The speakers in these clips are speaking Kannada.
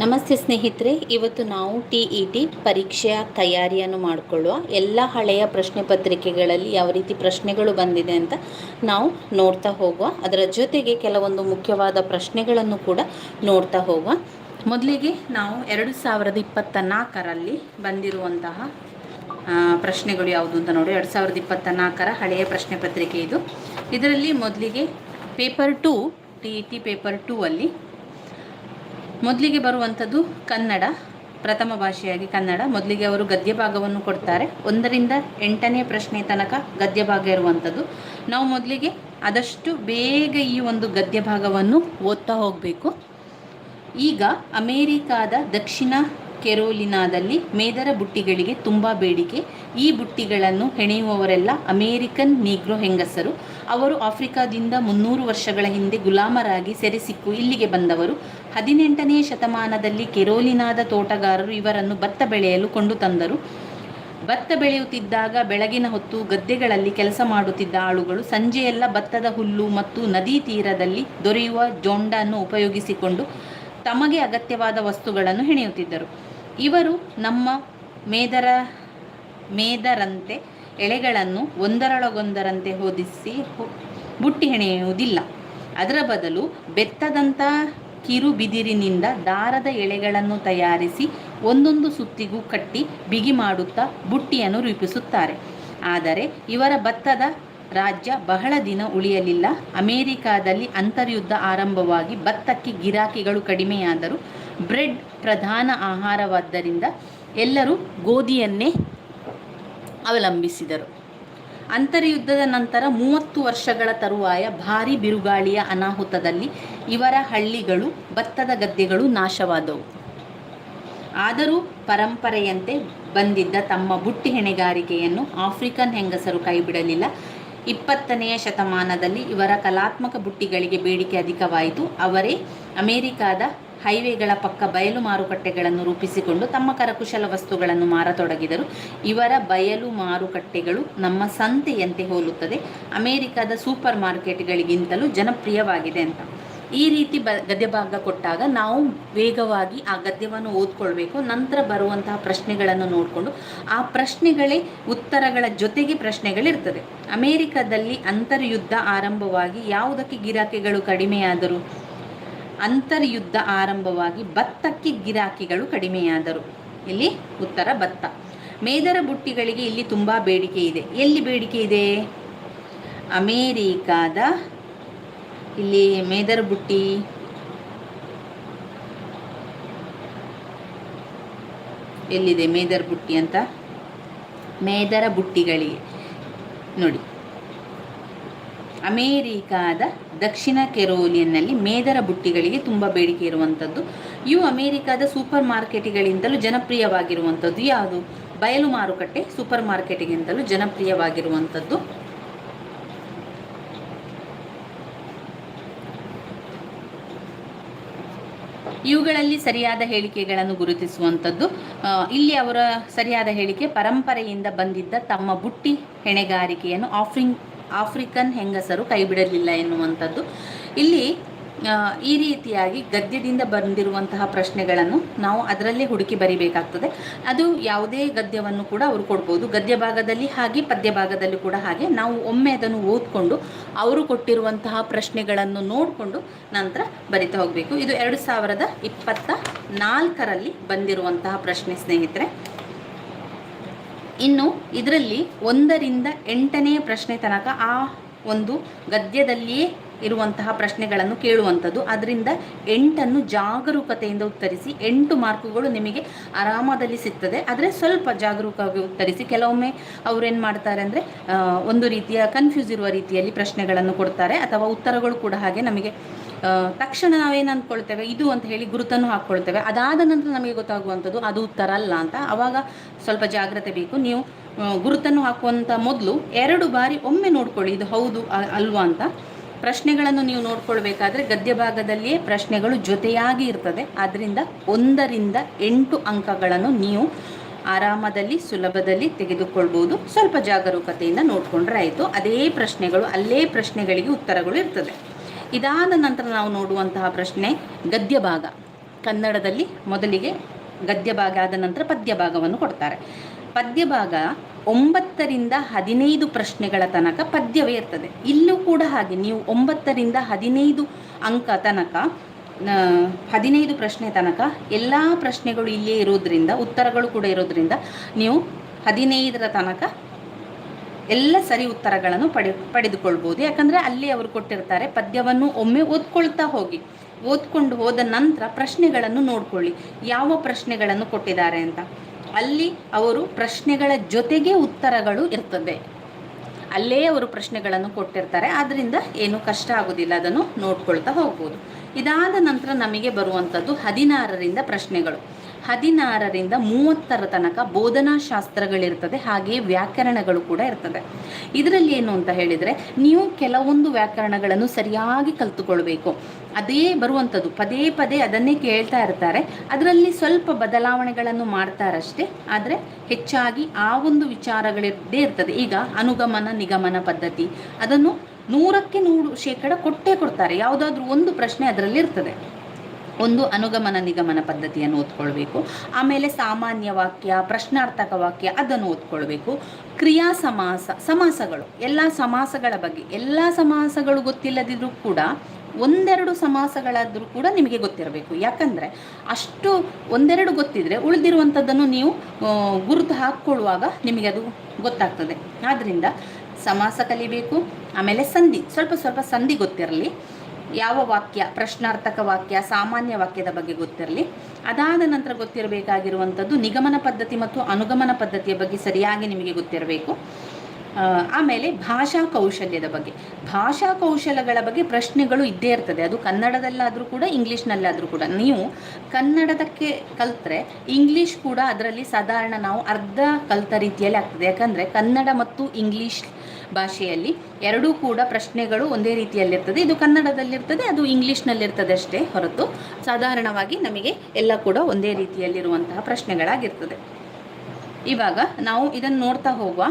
ನಮಸ್ತೆ ಸ್ನೇಹಿತರೆ, ಇವತ್ತು ನಾವು ಟಿ ಇ ಟಿ ಪರೀಕ್ಷೆಯ ತಯಾರಿಯನ್ನು ಮಾಡಿಕೊಳ್ಳುವ ಎಲ್ಲ ಹಳೆಯ ಪ್ರಶ್ನೆ ಪತ್ರಿಕೆಗಳಲ್ಲಿ ಯಾವ ರೀತಿ ಪ್ರಶ್ನೆಗಳು ಬಂದಿದೆ ಅಂತ ನಾವು ನೋಡ್ತಾ ಹೋಗುವ. ಅದರ ಜೊತೆಗೆ ಕೆಲವೊಂದು ಮುಖ್ಯವಾದ ಪ್ರಶ್ನೆಗಳನ್ನು ಕೂಡ ನೋಡ್ತಾ ಹೋಗುವ. ಮೊದಲಿಗೆ ನಾವು ಎರಡು ಸಾವಿರದ ಇಪ್ಪತ್ತ ನಾಲ್ಕರಲ್ಲಿ ಬಂದಿರುವಂತಹ ಪ್ರಶ್ನೆಗಳು ಯಾವುದು ಅಂತ ನೋಡಿ. ಎರಡು ಸಾವಿರದ ಇಪ್ಪತ್ತ ನಾಲ್ಕರ ಹಳೆಯ ಪ್ರಶ್ನೆ ಪತ್ರಿಕೆ ಇದು. ಇದರಲ್ಲಿ ಮೊದಲಿಗೆ paper two, T E T paper two ಅಲ್ಲಿ ಮೊದಲಿಗೆ ಬರುವಂಥದ್ದು ಕನ್ನಡ, ಪ್ರಥಮ ಭಾಷೆಯಾಗಿ ಕನ್ನಡ. ಮೊದಲಿಗೆ ಅವರು ಗದ್ಯ ಭಾಗವನ್ನು ಕೊಡ್ತಾರೆ. ಒಂದರಿಂದ ಎಂಟನೇ ಪ್ರಶ್ನೆ ತನಕ ಗದ್ಯ ಭಾಗ ಇರುವಂಥದ್ದು. ನಾವು ಮೊದಲಿಗೆ ಆದಷ್ಟು ಬೇಗ ಈ ಒಂದು ಗದ್ಯ ಭಾಗವನ್ನು ಓದ್ತಾ ಹೋಗಬೇಕು. ಈಗ ಅಮೇರಿಕಾದ ದಕ್ಷಿಣ ಕೆರೋಲಿನಾದಲ್ಲಿ ಮೇದರ ಬುಟ್ಟಿಗಳಿಗೆ ತುಂಬ ಬೇಡಿಕೆ. ಈ ಬುಟ್ಟಿಗಳನ್ನು ಹೆಣೆಯುವವರೆಲ್ಲ ಅಮೇರಿಕನ್ ನೀಗ್ರೋ ಹೆಂಗಸರು. ಅವರು ಆಫ್ರಿಕಾದಿಂದ ಮುನ್ನೂರು ವರ್ಷಗಳ ಹಿಂದೆ ಗುಲಾಮರಾಗಿ ಸೆರೆಸಿಕ್ಕು ಇಲ್ಲಿಗೆ ಬಂದವರು. ಹದಿನೆಂಟನೇ ಶತಮಾನದಲ್ಲಿ ಕೆರೋಲಿನಾದ ತೋಟಗಾರರು ಇವರನ್ನು ಭತ್ತ ಬೆಳೆಯಲು ಕೊಂಡು ತಂದರು. ಭತ್ತ ಬೆಳೆಯುತ್ತಿದ್ದಾಗ ಬೆಳಗಿನ ಹೊತ್ತು ಗದ್ದೆಗಳಲ್ಲಿ ಕೆಲಸ ಮಾಡುತ್ತಿದ್ದ ಆಳುಗಳು ಸಂಜೆಯೆಲ್ಲ ಭತ್ತದ ಹುಲ್ಲು ಮತ್ತು ನದಿ ತೀರದಲ್ಲಿ ದೊರೆಯುವ ಜೊಂಡನ್ನು ಉಪಯೋಗಿಸಿಕೊಂಡು ತಮಗೆ ಅಗತ್ಯವಾದ ವಸ್ತುಗಳನ್ನು ಹೆಣೆಯುತ್ತಿದ್ದರು. ಇವರು ನಮ್ಮ ಮೇದರ, ಮೇದರಂತೆ ಎಳೆಗಳನ್ನು ಒಂದರೊಳಗೊಂದರಂತೆ ಹೊದಿಸಿ ಬುಟ್ಟಿ ಹೆಣೆಯುವುದಿಲ್ಲ. ಅದರ ಬದಲು ಬೆತ್ತದಂಥ ಕಿರು ಬಿದಿರಿನಿಂದ ದಾರದ ಎಳೆಗಳನ್ನು ತಯಾರಿಸಿ ಒಂದೊಂದು ಸುತ್ತಿಗೂ ಕಟ್ಟಿ ಬಿಗಿ ಮಾಡುತ್ತಾ ಬುಟ್ಟಿಯನ್ನು ರೂಪಿಸುತ್ತಾರೆ. ಆದರೆ ಇವರ ಭತ್ತದ ರಾಜ್ಯ ಬಹಳ ದಿನ ಉಳಿಯಲಿಲ್ಲ. ಅಮೆರಿಕಾದಲ್ಲಿ ಅಂತರ್ಯುದ್ಧ ಆರಂಭವಾಗಿ ಭತ್ತಕ್ಕೆ ಗಿರಾಕಿಗಳು ಕಡಿಮೆಯಾದರು ಬ್ರೆಡ್ ಪ್ರಧಾನ ಆಹಾರವಾದ್ದರಿಂದ ಎಲ್ಲರೂ ಗೋಧಿಯನ್ನೇ ಅವಲಂಬಿಸಿದರು. ಅಂತರ್ಯುದ್ಧದ ನಂತರ ಮೂವತ್ತು ವರ್ಷಗಳ ತರುವಾಯ ಭಾರಿ ಬಿರುಗಾಳಿಯ ಅನಾಹುತದಲ್ಲಿ ಇವರ ಹಳ್ಳಿಗಳು, ಭತ್ತದ ಗದ್ದೆಗಳು ನಾಶವಾದವು. ಆದರೂ ಪರಂಪರೆಯಂತೆ ಬಂದಿದ್ದ ತಮ್ಮ ಬುಟ್ಟಿ ಹೆಣೆಗಾರಿಕೆಯನ್ನು ಆಫ್ರಿಕನ್ ಹೆಂಗಸರು ಕೈಬಿಡಲಿಲ್ಲ. ಇಪ್ಪತ್ತನೆಯ ಶತಮಾನದಲ್ಲಿ ಇವರ ಕಲಾತ್ಮಕ ಬುಟ್ಟಿಗಳಿಗೆ ಬೇಡಿಕೆ ಅಧಿಕವಾಯಿತು. ಅವರೇ ಅಮೆರಿಕಾದ ಹೈವೇಗಳ ಪಕ್ಕ ಬಯಲು ಮಾರುಕಟ್ಟೆಗಳನ್ನು ರೂಪಿಸಿಕೊಂಡು ತಮ್ಮ ಕರಕುಶಲ ವಸ್ತುಗಳನ್ನು ಮಾರತೊಡಗಿದರು. ಇವರ ಬಯಲು ಮಾರುಕಟ್ಟೆಗಳು ನಮ್ಮ ಸಂತೆಯಂತೆ ಹೋಲುತ್ತದೆ. ಅಮೆರಿಕದ ಸೂಪರ್ ಮಾರ್ಕೆಟ್ಗಳಿಗಿಂತಲೂ ಜನಪ್ರಿಯವಾಗಿದೆ ಅಂತ. ಈ ರೀತಿ ಬ, ಗದ್ಯ ಭಾಗ ಕೊಟ್ಟಾಗ ನಾವು ವೇಗವಾಗಿ ಆ ಗದ್ಯವನ್ನು ಓದ್ಕೊಳ್ಬೇಕು. ನಂತರ ಬರುವಂತಹ ಪ್ರಶ್ನೆಗಳನ್ನು ನೋಡಿಕೊಂಡು ಆ ಪ್ರಶ್ನೆಗಳೇ ಉತ್ತರಗಳ ಜೊತೆಗೆ ಪ್ರಶ್ನೆಗಳಿರ್ತದೆ. ಅಮೇರಿಕದಲ್ಲಿ ಅಂತರ್ಯುದ್ಧ ಆರಂಭವಾಗಿ ಯಾವುದಕ್ಕೆ ಗಿರಾಕಿಗಳು ಕಡಿಮೆಯಾದರು? ಅಂತರ್ಯುದ್ಧ ಆರಂಭವಾಗಿ ಭತ್ತಕ್ಕೆ ಗಿರಾಕಿಗಳು ಕಡಿಮೆಯಾದರು. ಇಲ್ಲಿ ಉತ್ತರ ಭತ್ತ. ಮೇದರ ಬುಟ್ಟಿಗಳಿಗೆ ಇಲ್ಲಿ ತುಂಬ ಬೇಡಿಕೆ ಇದೆ. ಎಲ್ಲಿ ಬೇಡಿಕೆ ಇದೆ? ಅಮೇರಿಕಾದ ಇಲ್ಲಿ ಮೇದರ ಬುಟ್ಟಿ. ಎಲ್ಲಿದೆ ಮೇದರ್ ಬುಟ್ಟಿ ಅಂತ? ಮೇದರ ಬುಟ್ಟಿಗಳಿಗೆ. ನೋಡಿ. ಅಮೇರಿಕಾದ ದಕ್ಷಿಣ ಕೆರೋಲಿಯನ್ನಲ್ಲಿ ಮೇದರ ಬುಟ್ಟಿಗಳಿಗೆ ತುಂಬ ಬೇಡಿಕೆ ಇರುವಂಥದ್ದು. ಇವು ಅಮೇರಿಕಾದ ಸೂಪರ್ ಮಾರ್ಕೆಟ್ಗಳಿಂದಲೂ ಜನಪ್ರಿಯವಾಗಿರುವಂಥದ್ದು. ಯಾವುದು? ಬಯಲು ಮಾರುಕಟ್ಟೆ ಸೂಪರ್ ಮಾರ್ಕೆಟ್ಗಿಂತಲೂ ಜನಪ್ರಿಯವಾಗಿರುವಂಥದ್ದು. ಇವುಗಳಲ್ಲಿ ಸರಿಯಾದ ಹೇಳಿಕೆಗಳನ್ನು ಗುರುತಿಸುವಂಥದ್ದು. ಇಲ್ಲಿ ಅವರ ಸರಿಯಾದ ಹೇಳಿಕೆ, ಪರಂಪರೆಯಿಂದ ಬಂದಿದ್ದ ತಮ್ಮ ಬುಟ್ಟಿ ಹೆಣೆಗಾರಿಕೆಯನ್ನು ಆಫ್ರಿನ್ ಆಫ್ರಿಕನ್ ಹೆಂಗಸರು ಕೈಬಿಡಲಿಲ್ಲ ಎನ್ನುವಂಥದ್ದು. ಇಲ್ಲಿ ಈ ರೀತಿಯಾಗಿ ಗದ್ಯದಿಂದ ಬಂದಿರುವಂತಹ ಪ್ರಶ್ನೆಗಳನ್ನು ನಾವು ಅದರಲ್ಲೇ ಹುಡುಕಿ ಬರಿಬೇಕಾಗ್ತದೆ. ಅದು ಯಾವುದೇ ಗದ್ಯವನ್ನು ಕೂಡ ಅವರು ಕೊಡ್ಬೋದು. ಗದ್ಯ ಭಾಗದಲ್ಲಿ ಹಾಗೆ, ಪದ್ಯ ಭಾಗದಲ್ಲಿ ಕೂಡ ಹಾಗೆ. ನಾವು ಒಮ್ಮೆ ಅದನ್ನು ಓದ್ಕೊಂಡು, ಅವರು ಕೊಟ್ಟಿರುವಂತಹ ಪ್ರಶ್ನೆಗಳನ್ನು ನೋಡಿಕೊಂಡು ನಂತರ ಬರಿತಾ ಹೋಗಬೇಕು. ಇದು ಎರಡು ಸಾವಿರದ ಇಪ್ಪತ್ತ ನಾಲ್ಕರಲ್ಲಿ ಬಂದಿರುವಂತಹ ಪ್ರಶ್ನೆ ಸ್ನೇಹಿತರೆ. ಇನ್ನು ಇದರಲ್ಲಿ ಒಂದರಿಂದ ಎಂಟನೇ ಪ್ರಶ್ನೆ ತನಕ ಆ ಒಂದು ಗದ್ಯದಲ್ಲಿಯೇ ಇರುವಂತಹ ಪ್ರಶ್ನೆಗಳನ್ನು ಕೇಳುವಂಥದ್ದು. ಅದರಿಂದ ಎಂಟನ್ನು ಜಾಗರೂಕತೆಯಿಂದ ಉತ್ತರಿಸಿ ಎಂಟು ಮಾರ್ಕುಗಳು ನಿಮಗೆ ಆರಾಮದಲ್ಲಿ ಸಿಗ್ತದೆ. ಆದರೆ ಸ್ವಲ್ಪ ಜಾಗರೂಕವಾಗಿ ಉತ್ತರಿಸಿ ಕೆಲವೊಮ್ಮೆ ಅವ್ರೇನು ಮಾಡ್ತಾರೆ ಅಂದರೆ ಒಂದು ರೀತಿಯ ಕನ್ಫ್ಯೂಸ್ ಇರುವ ರೀತಿಯಲ್ಲಿ ಪ್ರಶ್ನೆಗಳನ್ನು ಕೊಡ್ತಾರೆ ಅಥವಾ ಉತ್ತರಗಳು ಕೂಡ ಹಾಗೆ ನಮಗೆ ತಕ್ಷಣ ನಾವೇನು ಅಂದ್ಕೊಳ್ತೇವೆ ಇದು ಅಂತ ಹೇಳಿ ಗುರುತನ್ನು ಹಾಕ್ಕೊಳ್ತೇವೆ ಅದಾದ ನಂತರ ನಮಗೆ ಗೊತ್ತಾಗುವಂಥದ್ದು ಅದು ಉತ್ತರ ಅಲ್ಲ ಅಂತ. ಆವಾಗ ಸ್ವಲ್ಪ ಜಾಗ್ರತೆ ಬೇಕು. ನೀವು ಗುರುತನ್ನು ಹಾಕುವಂಥ ಮೊದಲು ಎರಡು ಬಾರಿ ಒಮ್ಮೆ ನೋಡ್ಕೊಳ್ಳಿ. ಇದು ಹೌದು ಅಲ್ವಾ ಅಂತ. ಪ್ರಶ್ನೆಗಳನ್ನು ನೀವು ನೋಡ್ಕೊಳ್ಬೇಕಾದ್ರೆ ಗದ್ಯ ಭಾಗದಲ್ಲಿಯೇ ಪ್ರಶ್ನೆಗಳು ಜೊತೆಯಾಗಿ ಇರ್ತದೆ. ಆದ್ದರಿಂದ ಒಂದರಿಂದ ಎಂಟು ಅಂಕಗಳನ್ನು ನೀವು ಆರಾಮದಲ್ಲಿ, ಸುಲಭದಲ್ಲಿ ತೆಗೆದುಕೊಳ್ಬೋದು. ಸ್ವಲ್ಪ ಜಾಗರೂಕತೆಯಿಂದ ನೋಡಿಕೊಂಡ್ರೆ ಆಯಿತು. ಅದೇ ಪ್ರಶ್ನೆಗಳು, ಅಲ್ಲೇ ಪ್ರಶ್ನೆಗಳಿಗೆ ಉತ್ತರಗಳು ಇರ್ತದೆ. ಇದಾದ ನಂತರ ನಾವು ನೋಡುವಂತಹ ಪ್ರಶ್ನೆ ಗದ್ಯ ಭಾಗ ಕನ್ನಡದಲ್ಲಿ ಮೊದಲಿಗೆ ಗದ್ಯ ಭಾಗ ಆದ ನಂತರ ಪದ್ಯ ಭಾಗವನ್ನು ಕೊಡ್ತಾರೆ. ಪದ್ಯ ಭಾಗ ಒಂಬತ್ತರಿಂದ ಹದಿನೈದು ಪ್ರಶ್ನೆಗಳ ತನಕ ಪದ್ಯವೇ ಇರ್ತದೆ. ಇಲ್ಲೂ ಕೂಡ ಹಾಗೆ ನೀವು ಒಂಬತ್ತರಿಂದ ಹದಿನೈದು ಅಂಕ ತನಕ ಹದಿನೈದು ಪ್ರಶ್ನೆ ತನಕ ಎಲ್ಲ ಪ್ರಶ್ನೆಗಳು ಇಲ್ಲೇ ಇರೋದ್ರಿಂದ, ಉತ್ತರಗಳು ಕೂಡ ಇರೋದ್ರಿಂದ ನೀವು ಹದಿನೈದರ ತನಕ ಎಲ್ಲ ಸರಿ ಉತ್ತರಗಳನ್ನು ಪಡೆ, ಪಡೆದುಕೊಳ್ಬೋದು. ಯಾಕಂದರೆ ಅಲ್ಲಿ ಅವರು ಕೊಟ್ಟಿರ್ತಾರೆ ಪದ್ಯವನ್ನು ಒಮ್ಮೆ ಓದ್ಕೊಳ್ತಾ ಹೋಗಿ. ಓದ್ಕೊಂಡು ಹೋದ ನಂತರ ಪ್ರಶ್ನೆಗಳನ್ನು ನೋಡ್ಕೊಳ್ಳಿ. ಯಾವ ಪ್ರಶ್ನೆಗಳನ್ನು ಕೊಟ್ಟಿದ್ದಾರೆ ಅಂತ. ಅಲ್ಲಿ ಅವರು ಪ್ರಶ್ನೆಗಳ ಜೊತೆಗೆ ಉತ್ತರಗಳು ಇರ್ತದೆ. ಅಲ್ಲೇ ಅವರು ಪ್ರಶ್ನೆಗಳನ್ನು ಕೊಟ್ಟಿರ್ತಾರೆ. ಆದ್ದರಿಂದ ಏನು ಕಷ್ಟ ಆಗೋದಿಲ್ಲ. ಅದನ್ನು ನೋಡ್ಕೊಳ್ತಾ ಹೋಗ್ಬೋದು. ಇದಾದ ನಂತರ ನಮಗೆ ಬರುವಂಥದ್ದು ಹದಿನಾರರಿಂದ ಪ್ರಶ್ನೆಗಳು. ಹದಿನಾರರಿಂದ ಮೂವತ್ತರ ತನಕ ಬೋಧನಾ ಶಾಸ್ತ್ರಗಳಿರ್ತದೆ ಹಾಗೆಯೇ ವ್ಯಾಕರಣಗಳು ಕೂಡ ಇರ್ತದೆ. ಇದರಲ್ಲಿ ಏನು ಅಂತ ಹೇಳಿದರೆ, ನೀವು ಕೆಲವೊಂದು ವ್ಯಾಕರಣಗಳನ್ನು ಸರಿಯಾಗಿ ಕಲ್ತುಕೊಳ್ಬೇಕು. ಅದೇ ಬರುವಂಥದ್ದು, ಪದೇ ಪದೇ ಅದನ್ನೇ ಕೇಳ್ತಾ ಇರ್ತಾರೆ. ಅದರಲ್ಲಿ ಸ್ವಲ್ಪ ಬದಲಾವಣೆಗಳನ್ನು ಮಾಡ್ತಾರಷ್ಟೇ, ಆದರೆ ಹೆಚ್ಚಾಗಿ ಆ ಒಂದು ವಿಚಾರಗಳಿದ್ದೇ ಇರ್ತದೆ. ಈಗ ಅನುಗಮನ, ನಿಗಮನ ಪದ್ಧತಿ, ಅದನ್ನು ನೂರಕ್ಕೆ ನೂರು ಶೇಕಡ ಕೊಟ್ಟೇ ಕೊಡ್ತಾರೆ. ಯಾವುದಾದ್ರೂ ಒಂದು ಪ್ರಶ್ನೆ ಅದರಲ್ಲಿ ಇರ್ತದೆ ಒಂದು ಅನುಗಮನ ನಿಗಮನ ಪದ್ಧತಿಯನ್ನು ಓದ್ಕೊಳ್ಬೇಕು. ಆಮೇಲೆ ಸಾಮಾನ್ಯ ವಾಕ್ಯ, ಪ್ರಶ್ನಾರ್ಥಕ ವಾಕ್ಯ ಅದನ್ನು ಓದ್ಕೊಳ್ಬೇಕು. ಕ್ರಿಯಾ ಸಮಾಸ, ಸಮಾಸಗಳು, ಎಲ್ಲ ಸಮಾಸಗಳ ಬಗ್ಗೆ, ಎಲ್ಲ ಸಮಾಸಗಳು ಗೊತ್ತಿಲ್ಲದಿದ್ರೂ ಕೂಡ ಒಂದೆರಡು ಸಮಾಸಗಳಾದರೂ ಕೂಡ ನಿಮಗೆ ಗೊತ್ತಿರಬೇಕು. ಯಾಕಂದರೆ ಅಷ್ಟು ಒಂದೆರಡು ಗೊತ್ತಿದ್ರೆ ಉಳಿದಿರುವಂಥದ್ದನ್ನು ನೀವು ಗುರುತು ಹಾಕ್ಕೊಳ್ಳುವಾಗ ನಿಮಗೆ ಅದು ಗೊತ್ತಾಗ್ತದೆ. ಆದ್ದರಿಂದ ಸಮಾಸ ಕಲಿಬೇಕು, ಆಮೇಲೆ ಸಂಧಿ, ಸ್ವಲ್ಪ ಸ್ವಲ್ಪ ಸಂಧಿ ಗೊತ್ತಿರಲಿ. ಯಾವ ವಾಕ್ಯ, ಪ್ರಶ್ನಾರ್ಥಕ ವಾಕ್ಯ, ಸಾಮಾನ್ಯ ವಾಕ್ಯದ ಬಗ್ಗೆ ಗೊತ್ತಿರಲಿ. ಅದಾದ ನಂತರ ಗೊತ್ತಿರಬೇಕಾಗಿರುವಂಥದ್ದು ನಿಗಮನ ಪದ್ಧತಿ ಮತ್ತು ಅನುಗಮನ ಪದ್ಧತಿಯ ಬಗ್ಗೆ ಸರಿಯಾಗಿ ನಿಮಗೆ ಗೊತ್ತಿರಬೇಕು. ಆಮೇಲೆ ಭಾಷಾ ಕೌಶಲ್ಯದ ಬಗ್ಗೆ. ಭಾಷಾ ಕೌಶಲ್ಯಗಳ ಬಗ್ಗೆ ಪ್ರಶ್ನೆಗಳು ಇದ್ದೇ ಇರ್ತದೆ. ಅದು ಕನ್ನಡದಲ್ಲಾದರೂ ಕೂಡ, ಇಂಗ್ಲೀಷ್ನಲ್ಲಾದರೂ ಕೂಡ. ನೀವು ಕನ್ನಡದಕ್ಕೆ ಕಲ್ತ್ರೆ ಇಂಗ್ಲೀಷ್ ಕೂಡ ಅದರಲ್ಲಿ ಸಾಧಾರಣ ನಾವು ಅರ್ಧ ಕಲ್ತ ರೀತಿಯಲ್ಲಿ ಆಗ್ತದೆ. ಯಾಕಂದರೆ ಕನ್ನಡ ಮತ್ತು ಇಂಗ್ಲೀಷ್ ಭಾಷೆಯಲ್ಲಿ ಎರಡೂ ಕೂಡ ಪ್ರಶ್ನೆಗಳು ಒಂದೇ ರೀತಿಯಲ್ಲಿರ್ತದೆ. ಇದು ಕನ್ನಡದಲ್ಲಿರ್ತದೆ, ಅದು ಇಂಗ್ಲೀಷ್ನಲ್ಲಿರ್ತದೆ ಅಷ್ಟೇ ಹೊರತು ಸಾಧಾರಣವಾಗಿ ನಮಗೆ ಎಲ್ಲ ಕೂಡ ಒಂದೇ ರೀತಿಯಲ್ಲಿರುವಂತಹ ಪ್ರಶ್ನೆಗಳಾಗಿರ್ತದೆ. ಇವಾಗ ನಾವು ಇದನ್ನು ನೋಡ್ತಾ ಹೋಗುವ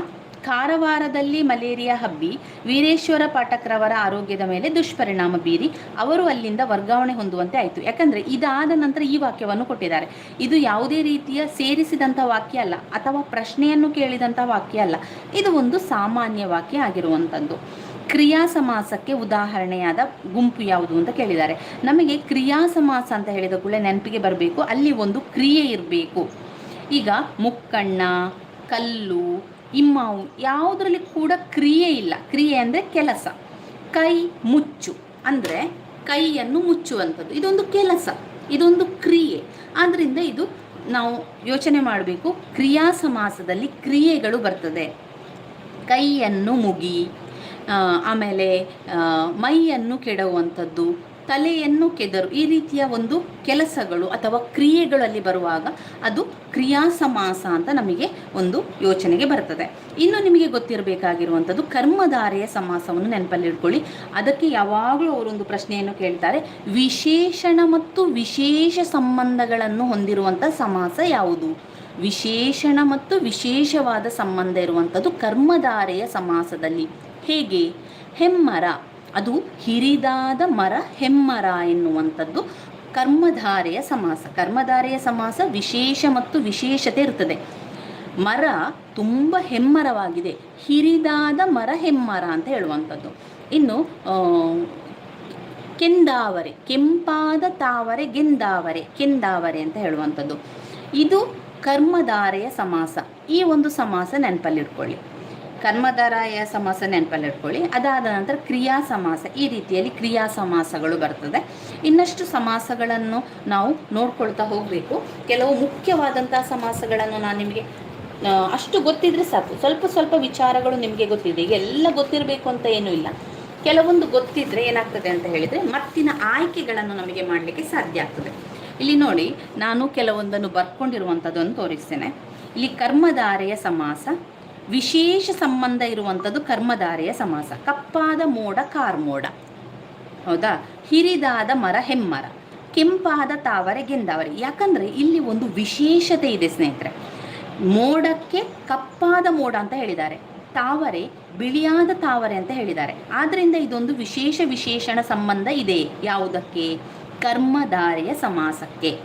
ಕಾರವಾರದಲ್ಲಿ ಮಲೇರಿಯಾ ಹಬ್ಬಿ ವೀರೇಶ್ವರ ಪಾಠಕ್ರವರ ಆರೋಗ್ಯದ ಮೇಲೆ ದುಷ್ಪರಿಣಾಮ ಬೀರಿ ಅವರು ಅಲ್ಲಿಂದ ವರ್ಗಾವಣೆ ಹೊಂದುವಂತೆ ಆಯಿತು. ಯಾಕಂದರೆ ಇದಾದ ನಂತರ ಈ ವಾಕ್ಯವನ್ನು ಕೊಟ್ಟಿದ್ದಾರೆ. ಇದು ಯಾವುದೇ ರೀತಿಯ ಸೇರಿಸಿದಂಥ ವಾಕ್ಯ ಅಲ್ಲ, ಅಥವಾ ಪ್ರಶ್ನೆಯನ್ನು ಕೇಳಿದಂಥ ವಾಕ್ಯ ಅಲ್ಲ. ಇದು ಒಂದು ಸಾಮಾನ್ಯ ವಾಕ್ಯ ಆಗಿರುವಂಥದ್ದು ಕ್ರಿಯಾ ಸಮಾಸಕ್ಕೆ ಉದಾಹರಣೆಯಾದ ಗುಂಪು ಯಾವುದು ಅಂತ ಕೇಳಿದ್ದಾರೆ. ನಮಗೆ ಕ್ರಿಯಾ ಸಮಾಸ ಅಂತ ಹೇಳಿದ ಕೂಡಲೇ ನೆನಪಿಗೆ ಬರಬೇಕು. ಅಲ್ಲಿ ಒಂದು ಕ್ರಿಯೆ ಇರಬೇಕು. ಈಗ ಮುಕ್ಕಣ್ಣ, ಕಲ್ಲು ಇಮ್ಮಾವು ಯಾವುದರಲ್ಲಿ ಕೂಡ ಕ್ರಿಯೆ ಇಲ್ಲ. ಕ್ರಿಯೆ ಅಂದರೆ ಕೆಲಸ. ಕೈ ಮುಚ್ಚು ಅಂದರೆ ಕೈಯನ್ನು ಮುಚ್ಚುವಂಥದ್ದು. ಇದೊಂದು ಕೆಲಸ, ಇದೊಂದು ಕ್ರಿಯೆ. ಆದ್ದರಿಂದ ಇದು ನಾವು ಯೋಚನೆ ಮಾಡಬೇಕು ಕ್ರಿಯಾ ಸಮಾಸದಲ್ಲಿ ಕ್ರಿಯೆಗಳು ಬರ್ತದೆ. ಕೈಯನ್ನು ಮುಗಿ ಆಮೇಲೆ ಮೈಯನ್ನು ಕೆಡವುವಂಥದ್ದು. ತಲೆಯನ್ನು ಕೆದರು. ಈ ರೀತಿಯ ಒಂದು ಕೆಲಸಗಳು ಅಥವಾ ಕ್ರಿಯೆಗಳಲ್ಲಿ ಬರುವಾಗ ಅದು ಕ್ರಿಯಾ ಸಮಾಸ ಅಂತ ನಮಗೆ ಒಂದು ಯೋಚನೆಗೆ ಬರ್ತದೆ. ಇನ್ನು ನಿಮಗೆ ಗೊತ್ತಿರಬೇಕಾಗಿರುವಂಥದ್ದು ಕರ್ಮಧಾರೆಯ ಸಮಾಸವನ್ನು ನೆನಪಲ್ಲಿಟ್ಕೊಳ್ಳಿ ಅದಕ್ಕೆ ಯಾವಾಗಲೂ ಅವರೊಂದು ಪ್ರಶ್ನೆಯನ್ನು ಕೇಳ್ತಾರೆ. ವಿಶೇಷಣ ಮತ್ತು ವಿಶೇಷ ಸಂಬಂಧಗಳನ್ನು ಹೊಂದಿರುವಂಥ ಸಮಾಸ ಯಾವುದು? ವಿಶೇಷಣ ಮತ್ತು ವಿಶೇಷವಾದ ಸಂಬಂಧ ಇರುವಂಥದ್ದು ಕರ್ಮಧಾರೆಯ ಸಮಾಸದಲ್ಲಿ. ಹೇಗೆ? ಹೆಮ್ಮರ. ಅದು ಹಿರಿದಾದ ಮರ ಹೆಮ್ಮರ ಎನ್ನುವಂಥದ್ದು ಕರ್ಮಧಾರೆಯ ಸಮಾಸ. ಕರ್ಮಧಾರೆಯ ಸಮಾಸ ವಿಶೇಷ ಮತ್ತು ವಿಶೇಷತೆ ಇರ್ತದೆ. ಮರ ತುಂಬ ಹೆಮ್ಮರವಾಗಿದೆ. ಹಿರಿದಾದ ಮರ ಹೆಮ್ಮರ ಅಂತ ಹೇಳುವಂಥದ್ದು. ಇನ್ನು ಕೆಂದಾವರೆ, ಕೆಂಪಾದ ತಾವರೆ, ಗೆಂದಾವರೆ, ಕೆಂದಾವರೆ ಅಂತ ಹೇಳುವಂಥದ್ದು. ಇದು ಕರ್ಮಧಾರೆಯ ಸಮಾಸ. ಈ ಒಂದು ಸಮಾಸ ನೆನಪಲ್ಲಿಟ್ಕೊಳ್ಳಿ ಕರ್ಮಧಾರಾಯ ಸಮಾಸ ನೆನಪಲ್ಲಿಟ್ಕೊಳ್ಳಿ ಅದಾದ ನಂತರ ಕ್ರಿಯಾ ಸಮಾಸ, ಈ ರೀತಿಯಲ್ಲಿ ಕ್ರಿಯಾ ಸಮಾಸಗಳು ಬರ್ತದೆ. ಇನ್ನಷ್ಟು ಸಮಾಸಗಳನ್ನು ನಾವು ನೋಡ್ಕೊಳ್ತಾ ಹೋಗಬೇಕು. ಕೆಲವು ಮುಖ್ಯವಾದಂಥ ಸಮಾಸಗಳನ್ನು ನಾನು ನಿಮಗೆ ಅಷ್ಟು ಗೊತ್ತಿದ್ರೆ ಸಾಕು. ಸ್ವಲ್ಪ ಸ್ವಲ್ಪ ವಿಚಾರಗಳು ನಿಮಗೆ ಗೊತ್ತಿದೆ. ಈಗ ಎಲ್ಲ ಗೊತ್ತಿರಬೇಕು ಅಂತ ಏನೂ ಇಲ್ಲ. ಕೆಲವೊಂದು ಗೊತ್ತಿದ್ರೆ ಏನಾಗ್ತದೆ ಅಂತ ಹೇಳಿದರೆ ಮತ್ತಿನ ಆಯ್ಕೆಗಳನ್ನು ನಮಗೆ ಮಾಡಲಿಕ್ಕೆ ಸಾಧ್ಯ ಆಗ್ತದೆ. ಇಲ್ಲಿ ನೋಡಿ, ನಾನು ಕೆಲವೊಂದನ್ನು ಬರ್ಕೊಂಡಿರುವಂಥದ್ದನ್ನು ತೋರಿಸ್ತೇನೆ. ಇಲ್ಲಿ ಕರ್ಮಧಾರೆಯ ಸಮಾಸ ವಿಶೇಷ ಸಂಬಂಧ ಇರುವಂಥದ್ದು ಕರ್ಮಧಾರೆಯ ಸಮಾಸ. ಕಪ್ಪಾದ ಮೋಡ ಕಾರ್ಮೋಡ ಹೌದಾ? ಹಿರಿದಾದ ಮರ, ಹೆಮ್ಮರ. ಕೆಂಪಾದ ತಾವರೆ, ಗೆಂದಾವರೆ. ಯಾಕಂದರೆ ಇಲ್ಲಿ ಒಂದು ವಿಶೇಷತೆ ಇದೆ ಸ್ನೇಹಿತರೆ. ಮೋಡಕ್ಕೆ ಕಪ್ಪಾದ ಮೋಡ ಅಂತ ಹೇಳಿದ್ದಾರೆ. ತಾವರೆ ಬಿಳಿಯಾದ ತಾವರೆ ಅಂತ ಹೇಳಿದ್ದಾರೆ. ಆದ್ದರಿಂದ ಇದೊಂದು ವಿಶೇಷ ವಿಶೇಷಣ ಸಂಬಂಧ ಇದೆ ಯಾವುದಕ್ಕೆ? ಕರ್ಮಧಾರೆಯ ಸಮಾಸಕ್ಕೆ.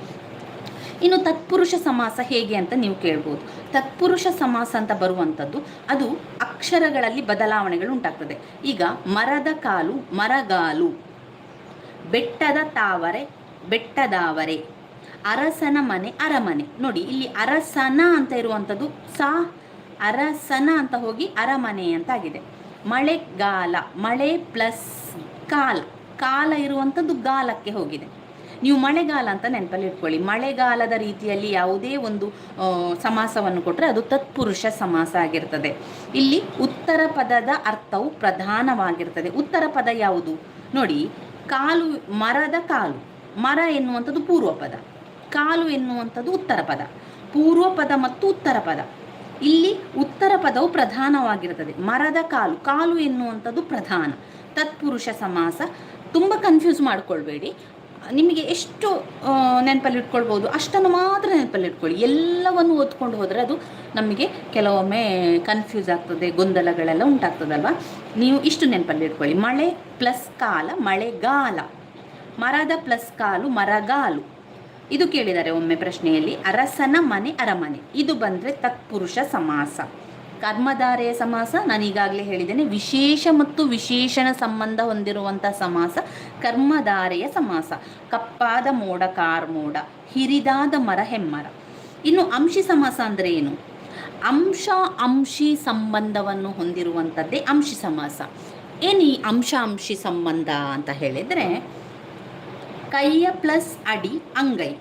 ಇನ್ನು ತತ್ಪುರುಷ ಸಮಾಸ ಹೇಗೆ ಅಂತ ನೀವು ಕೇಳ್ಬೋದು. ತತ್ಪುರುಷ ಸಮಾಸ ಅಂತ ಬರುವಂಥದ್ದು ಅದು ಅಕ್ಷರಗಳಲ್ಲಿ ಬದಲಾವಣೆಗಳು ಉಂಟಾಗ್ತದೆ. ಈಗ ಮರದ ಕಾಲು, ಮರಗಾಲು, ಬೆಟ್ಟದ ತಾವರೆ, ಬೆಟ್ಟದಾವರೆ, ಅರಸನ ಮನೆ, ಅರಮನೆ. ನೋಡಿ, ಇಲ್ಲಿ ಅರಸನ ಅಂತ ಇರುವಂಥದ್ದು ಸಾ, ಅರಸನ ಅಂತ ಹೋಗಿ ಅರಮನೆ ಅಂತ ಆಗಿದೆ ಮಳೆಗಾಲ ಮಳೆ ಪ್ಲಸ್ ಕಾಲ ಕಾಲ ಇರುವಂಥದ್ದು ಗಾಲಕ್ಕೆ ಹೋಗಿದೆ. ನೀವು ಮಳೆಗಾಲ ಅಂತ ನೆನಪಲ್ಲಿ ಇಟ್ಕೊಳ್ಳಿ. ಮಳೆಗಾಲದ ರೀತಿಯಲ್ಲಿ ಯಾವುದೇ ಒಂದು ಸಮಾಸವನ್ನು ಕೊಟ್ಟರೆ ಅದು ತತ್ಪುರುಷ ಸಮಾಸ ಆಗಿರ್ತದೆ. ಇಲ್ಲಿ ಉತ್ತರ ಪದದ ಅರ್ಥವು ಪ್ರಧಾನವಾಗಿರ್ತದೆ. ಉತ್ತರ ಪದ ಯಾವುದು? ನೋಡಿ, ಕಾಲು, ಮರದ ಕಾಲು. ಮರ ಎನ್ನುವಂಥದ್ದು ಪೂರ್ವ ಪದ. ಕಾಲು ಎನ್ನುವಂಥದ್ದು ಉತ್ತರ ಪದ. ಪೂರ್ವ ಪದ ಮತ್ತು ಉತ್ತರ ಪದ. ಇಲ್ಲಿ ಉತ್ತರ ಪದವು ಪ್ರಧಾನವಾಗಿರ್ತದೆ. ಮರದ ಕಾಲು. ಕಾಲು ಎನ್ನುವಂಥದ್ದು ಪ್ರಧಾನ. ತತ್ಪುರುಷ ಸಮಾಸ. ತುಂಬ ಕನ್ಫ್ಯೂಸ್ ಮಾಡ್ಕೊಳ್ಬೇಡಿ. ನಿಮಗೆ ಎಷ್ಟು ನೆನಪಲ್ಲಿ ಇಟ್ಕೊಳ್ಬೋದು, ಅಷ್ಟನ್ನು ಮಾತ್ರ ನೆನಪಲ್ಲಿ ಇಟ್ಕೊಳ್ಳಿ. ಎಲ್ಲವನ್ನು ಓದ್ಕೊಂಡು ಹೋದರೆ ಅದು ನಮಗೆ ಕೆಲವೊಮ್ಮೆ ಕನ್ಫ್ಯೂಸ್ ಆಗ್ತದೆ, ಗೊಂದಲಗಳೆಲ್ಲ ಉಂಟಾಗ್ತದಲ್ವ? ನೀವು ಇಷ್ಟು ನೆನಪಲ್ಲಿ ಇಟ್ಕೊಳ್ಳಿ. ಮಳೆ ಪ್ಲಸ್ ಕಾಲ, ಮಳೆಗಾಲ. ಮರದ ಪ್ಲಸ್ ಕಾಲು, ಮರಗಾಲು. ಇದು ಕೇಳಿದ್ದಾರೆ ಒಮ್ಮೆ ಪ್ರಶ್ನೆಯಲ್ಲಿ. ಅರಸನ ಮನೆ, ಅರಮನೆ. ಇದು ಬಂದರೆ ತತ್ಪುರುಷ ಸಮಾಸ. ಕರ್ಮಧಾರೆಯ ಸಮಾಸ ನಾನು ಈಗಾಗಲೇ ಹೇಳಿದ್ದೇನೆ. ವಿಶೇಷ ಮತ್ತು ವಿಶೇಷಣ ಸಂಬಂಧ ಹೊಂದಿರುವಂಥ ಸಮಾಸ ಕರ್ಮಧಾರೆಯ ಸಮಾಸ. ಕಪ್ಪಾದ ಮೋಡ ಕಾರ್ಮೋಡ ಹಿರಿದಾದ ಮರ, ಹೆಮ್ಮರ. ಇನ್ನು ಅಂಶಿ ಸಮಾಸ ಅಂದರೆ ಏನು? ಅಂಶ, ಅಂಶಿ ಸಂಬಂಧವನ್ನು ಹೊಂದಿರುವಂಥದ್ದೇ ಅಂಶಿ ಸಮಾಸ. ಏನು ಈ ಅಂಶ, ಅಂಶಿ ಸಂಬಂಧ ಅಂತ ಹೇಳಿದರೆ, ಕೈಯ ಪ್ಲಸ್ ಅಡಿ ಅಂಗೈ.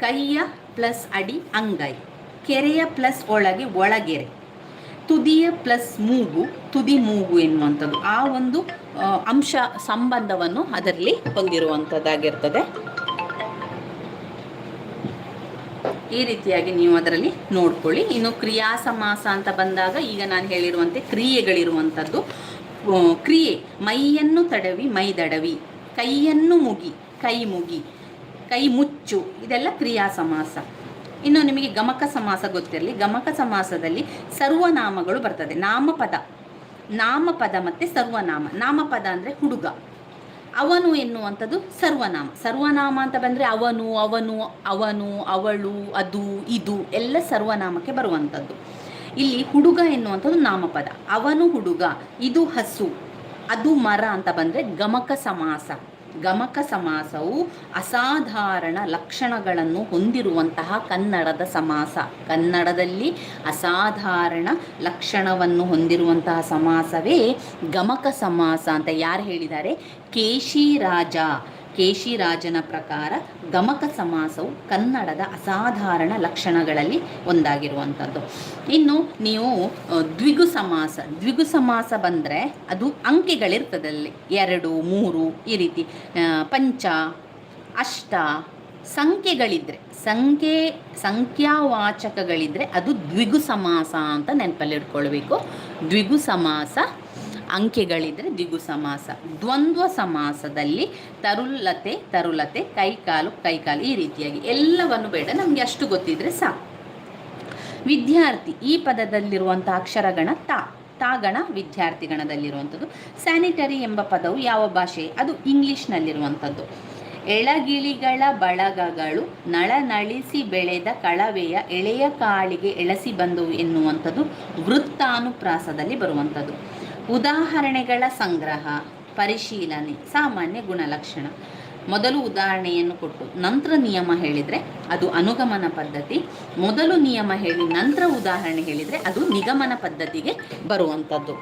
ಕೈಯ ಪ್ಲಸ್ ಅಡಿ ಅಂಗೈ. ಕೆರೆಯ ಪ್ಲಸ್ ಒಳಗೆ ಒಳಗೆರೆ. ತುದಿಯ ಪ್ಲಸ್ ಮೂಗು, ತುದಿ ಮೂಗು ಎನ್ನುವಂಥದ್ದು. ಆ ಒಂದು ಅಂಶ ಸಂಬಂಧವನ್ನು ಅದರಲ್ಲಿ ಹೊಂದಿರುವಂಥದ್ದಾಗಿರ್ತದೆ. ಈ ರೀತಿಯಾಗಿ ನೀವು ಅದರಲ್ಲಿ ನೋಡ್ಕೊಳ್ಳಿ. ಇನ್ನು ಕ್ರಿಯಾ ಸಮಾಸ ಅಂತ ಬಂದಾಗ ಈಗ ನಾನು ಹೇಳಿರುವಂತೆ ಕ್ರಿಯೆಗಳಿರುವಂಥದ್ದು. ಕ್ರಿಯೆ, ಮೈಯನ್ನು ತಡವಿ ಮೈದಡವಿ ಕೈಯನ್ನು ಮುಗಿ, ಕೈ ಮುಗಿ, ಕೈ ಮುಚ್ಚು, ಇದೆಲ್ಲ ಕ್ರಿಯಾ ಸಮಾಸ ಇನ್ನು ನಿಮಗೆ ಗಮಕ ಸಮಾಸ ಗೊತ್ತಿರಲಿ, ಗಮಕ ಸಮಾಸದಲ್ಲಿ ಸರ್ವನಾಮಗಳು ಬರ್ತದೆ. ನಾಮಪದ. ನಾಮಪದ ಮತ್ತು ಸರ್ವನಾಮ. ನಾಮಪದ ಅಂದರೆ ಹುಡುಗ. ಅವನು ಎನ್ನುವಂಥದ್ದು ಸರ್ವನಾಮ. ಸರ್ವನಾಮ ಅಂತ ಬಂದರೆ ಅವನು ಅವನು ಅವನು, ಅವಳು, ಅದು, ಇದು ಎಲ್ಲ ಸರ್ವನಾಮಕ್ಕೆ ಬರುವಂಥದ್ದು. ಇಲ್ಲಿ ಹುಡುಗ ಎನ್ನುವಂಥದ್ದು ನಾಮಪದ. ಅವನು ಹುಡುಗ, ಇದು ಹಸು, ಅದು ಮರ ಅಂತ ಬಂದರೆ ಗಮಕ ಸಮಾಸ. ಗಮಕ ಸಮಾಸವು ಅಸಾಧಾರಣ ಲಕ್ಷಣಗಳನ್ನು ಹೊಂದಿರುವಂತಹ ಕನ್ನಡದ ಸಮಾಸ. ಕನ್ನಡದಲ್ಲಿ ಅಸಾಧಾರಣ ಲಕ್ಷಣವನ್ನು ಹೊಂದಿರುವಂತಹ ಸಮಾಸವೇ ಗಮಕ ಸಮಾಸ ಅಂತ ಯಾರು ಹೇಳಿದ್ದಾರೆ? ಕೇಶಿರಾಜ ಕೇಶಿರಾಜನ ಪ್ರಕಾರ ಗಮಕ ಸಮಾಸವು ಕನ್ನಡದ ಅಸಾಧಾರಣ ಲಕ್ಷಣಗಳಲ್ಲಿ ಒಂದಾಗಿರುವಂಥದ್ದು. ಇನ್ನು ನೀವು ದ್ವಿಗು ಸಮಾಸ ದ್ವಿಗು ಸಮಾಸ ಬಂದರೆ ಅದು ಅಂಕೆಗಳಿರ್ತದಲ್ಲಿ ಎರಡು, ಮೂರು ಈ ರೀತಿ. ಪಂಚ, ಅಷ್ಟ ಸಂಖ್ಯೆಗಳಿದ್ರೆ, ಸಂಖ್ಯೆ, ಸಂಖ್ಯಾವಾಚಕಗಳಿದ್ರೆ ಅದು ದ್ವಿಗು ಸಮಾಸ ಅಂತ ನೆನಪಲ್ಲಿ ಇಟ್ಕೊಳ್ಬೇಕು. ದ್ವಿಗು ಸಮಾಸ ಅಂಕೆಗಳಿದ್ರೆ ದ್ವಿಗು ಸಮಾಸ. ದ್ವಂದ್ವ ಸಮಾಸದಲ್ಲಿ ತರುಲತೆ ತರುಲತೆ, ಕೈಕಾಲು ಕೈಕಾಲು ಈ ರೀತಿಯಾಗಿ ಎಲ್ಲವನ್ನು ಬೇಡ. ನಮಗೆ ಅಷ್ಟು ಗೊತ್ತಿದ್ರೆ ಸಾಕು. ವಿದ್ಯಾರ್ಥಿ, ಈ ಪದದಲ್ಲಿರುವಂಥ ಅಕ್ಷರಗಣ ತಾ. ತಾಗಣ ವಿದ್ಯಾರ್ಥಿ ಗಣದಲ್ಲಿರುವಂಥದ್ದು. ಸ್ಯಾನಿಟರಿ ಎಂಬ ಪದವು ಯಾವ ಭಾಷೆ? ಅದು ಇಂಗ್ಲಿಷ್ನಲ್ಲಿರುವಂಥದ್ದು. ಎಳಗಿಳಿಗಳ ಬಳಗಗಳು ನಳನಳಿಸಿ ಬೆಳೆದ ಕಳವೆಯ ಎಳೆಯ ಕಾಳಿಗೆ ಎಳಸಿ ಬಂದವು ಎನ್ನುವಂಥದ್ದು ವೃತ್ತಾನುಪ್ರಾಸದಲ್ಲಿ ಬರುವಂಥದ್ದು. ಉದಾಹರಣೆಗಳ ಸಂಗ್ರಹ, ಪರಿಶೀಲನೆ, ಸಾಮಾನ್ಯ ಗುಣಲಕ್ಷಣ. ಮೊದಲು ಉದಾಹರಣೆಯನ್ನು ಕೊಟ್ಟು ನಂತರ ನಿಯಮ ಹೇಳಿದರೆ ಅದು ಅನುಗಮನ ಪದ್ಧತಿ. ಮೊದಲು ನಿಯಮ ಹೇಳಿ ನಂತರ ಉದಾಹರಣೆ ಹೇಳಿದರೆ ಅದು ನಿಗಮನ ಪದ್ಧತಿಗೆ ಬರುವಂಥದ್ದು